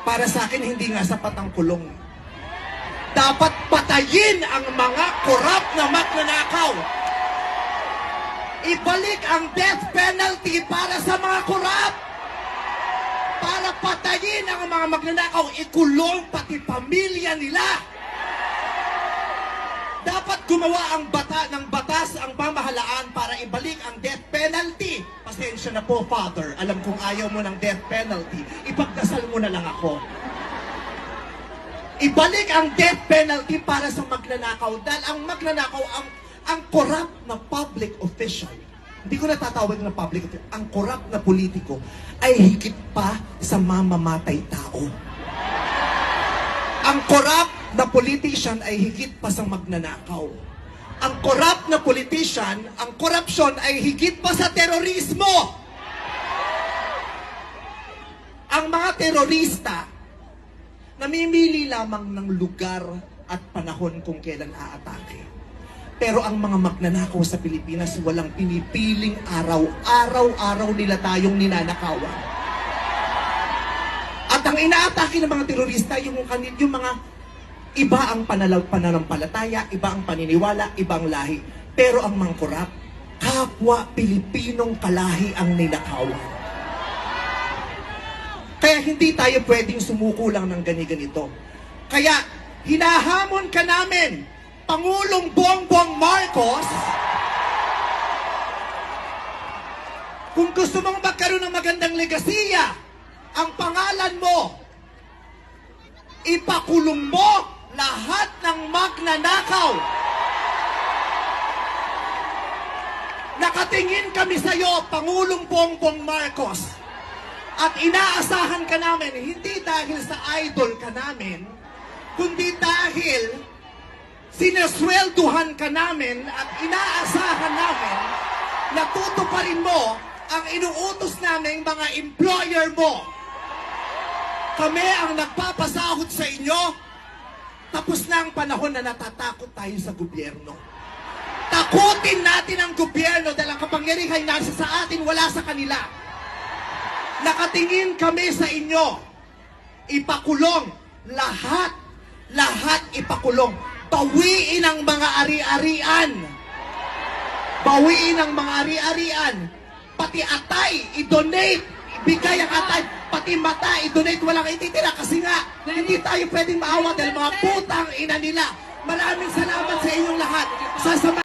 Para sa akin, hindi nga sapat ang kulong. Dapat patayin ang mga korap na magnanakaw. Ibalik ang death penalty para sa mga korap. Para patayin ang mga magnanakaw, ikulong pati pamilya nila. Dapat gumawa ang bata ng batas ang pamahalaan para ibalik ang death penalty. Pasensya na po, Father. Alam kong ayaw mo ng death penalty. Ipagdasal mo na lang ako. Ibalik ang death penalty para sa magnanakaw dahil ang magnanakaw ang ang corrupt na public official. Hindi ko natatawag na public official. Ang corrupt na politiko ay higit pa sa mamamatay tao. Ang corrupt na politician ay higit pa sa magnanakaw. Ang corrupt na politician, ang korupsyon ay higit pa sa terorismo. Ang mga terorista, namimili lamang ng lugar at panahon kung kailan aatake. Pero ang mga magnanakaw sa Pilipinas, walang pinipiling araw. Araw-araw nila tayong ninanakawan. At ang inaatake ng mga terorista, yung, yung mga iba ang panalaw, pananampalataya, iba ang paniniwala, ibang lahi. Pero ang mga korap, kapwa Pilipinong kalahi ang ninakawan. Kaya hindi tayo pwedeng sumuko lang ng gani-ganito. Kaya hinahamon ka namin, Pangulong Bongbong Marcos, kung gusto mong magkaroon ng magandang legasiya, ang pangalan mo, ipakulong mo lahat ng magnanakaw. Nakatingin kami sa iyo, Pangulong Bongbong Marcos. At inaasahan ka namin, hindi dahil sa idol ka namin, kundi dahil sineswelduhan ka namin at inaasahan namin na tutuparin mo ang inuutos naming mga employer mo. Kami ang nagpapasahod sa inyo, tapos na ang panahon na natatakot tayo sa gobyerno. Takutin natin ang gobyerno dahil ang kapangyarihan nasa sa atin, wala sa kanila. Nakatingin kami sa inyo. Ipakulong. Lahat. Lahat ipakulong. Bawiin ang mga ari-arian. Bawiin ang mga ari-arian. Pati atay, i-donate. Ibigay ang atay. Pati mata, i-donate. Walang ititira kasi nga, hindi tayo pwedeng maawa dahil mga putang ina nila. Maraming salamat sa inyong lahat. Sasama